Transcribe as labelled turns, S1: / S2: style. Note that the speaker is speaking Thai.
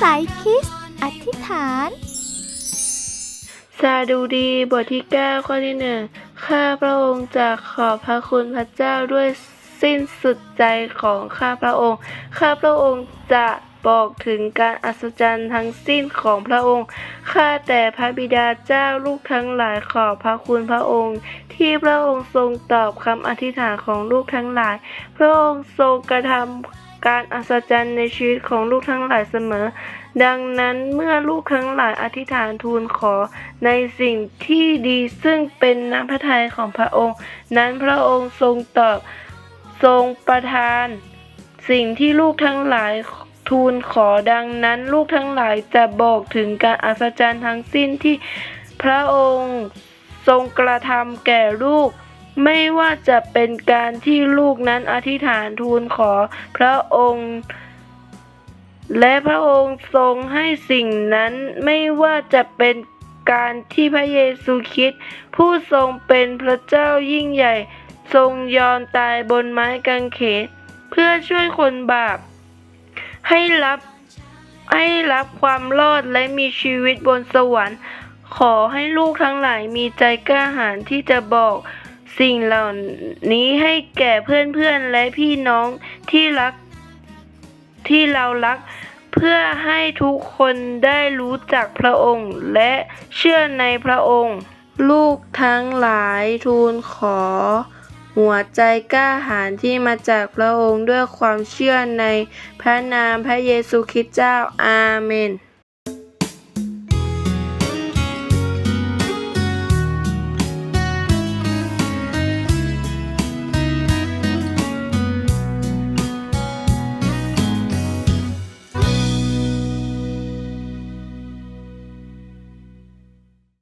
S1: สายคิส อธิษฐาน
S2: สาดุดีบทที่ 9 ข้อที่หนึ่งข้าพระองค์จะขอบพระคุณพระเจ้าด้วยสิ้นสุดใจของข้าพระองค์ ข้าพระองค์จะบอกถึงการอัศจรรย์ทั้งสิ้นของพระองค์ ข้าแต่พระบิดาเจ้าลูกทั้งหลายขอบพระคุณพระองค์ ที่พระองค์ทรงตอบคำอธิษฐานของลูกทั้งหลาย พระองค์ทรงกระทำ การอัศจรรย์ในชีวิตของลูกทั้งหลายเสมอ ดังนั้นเมื่อลูกทั้งหลายอธิษฐานทูลขอในสิ่งที่ดีซึ่งเป็นน้ำพระทัยของพระองค์ นั้นพระองค์ทรงตอบทรงประทาน สิ่งที่ลูกทั้งหลายทูลขอดังนั้นลูกทั้งหลายจะบอกถึงการอัศจรรย์ทั้งสิ้นที่พระองค์ทรงกระทำแก่ลูก ไม่ว่าจะเป็นการที่ลูกนั้นอธิษฐานทูลขอพระองค์ และพระองค์ทรงให้สิ่งนั้นไม่ว่าจะเป็นการที่พระเยซูคริสต์ผู้ทรงเป็นพระเจ้ายิ่งใหญ่ ทรงยอมตายบนไม้กางเขน เพื่อช่วยคนบาป ให้รับให้รับความรอดและมีชีวิตบนสวรรค์ ขอให้ลูกทั้งหลายมีใจกล้าหาญที่จะบอก สิ่งเหล่านี้ให้แก่เพื่อนๆและพี่น้องที่รักที่เรารัก เพื่อให้ทุกคนได้รู้จักพระองค์ และเชื่อในพระองค์ ลูกทั้งหลายทูลขอ หัวใจกล้าหาญที่มาจากพระองค์ด้วยความเชื่อในพระนามพระเยซูคริสต์เจ้าอาเมน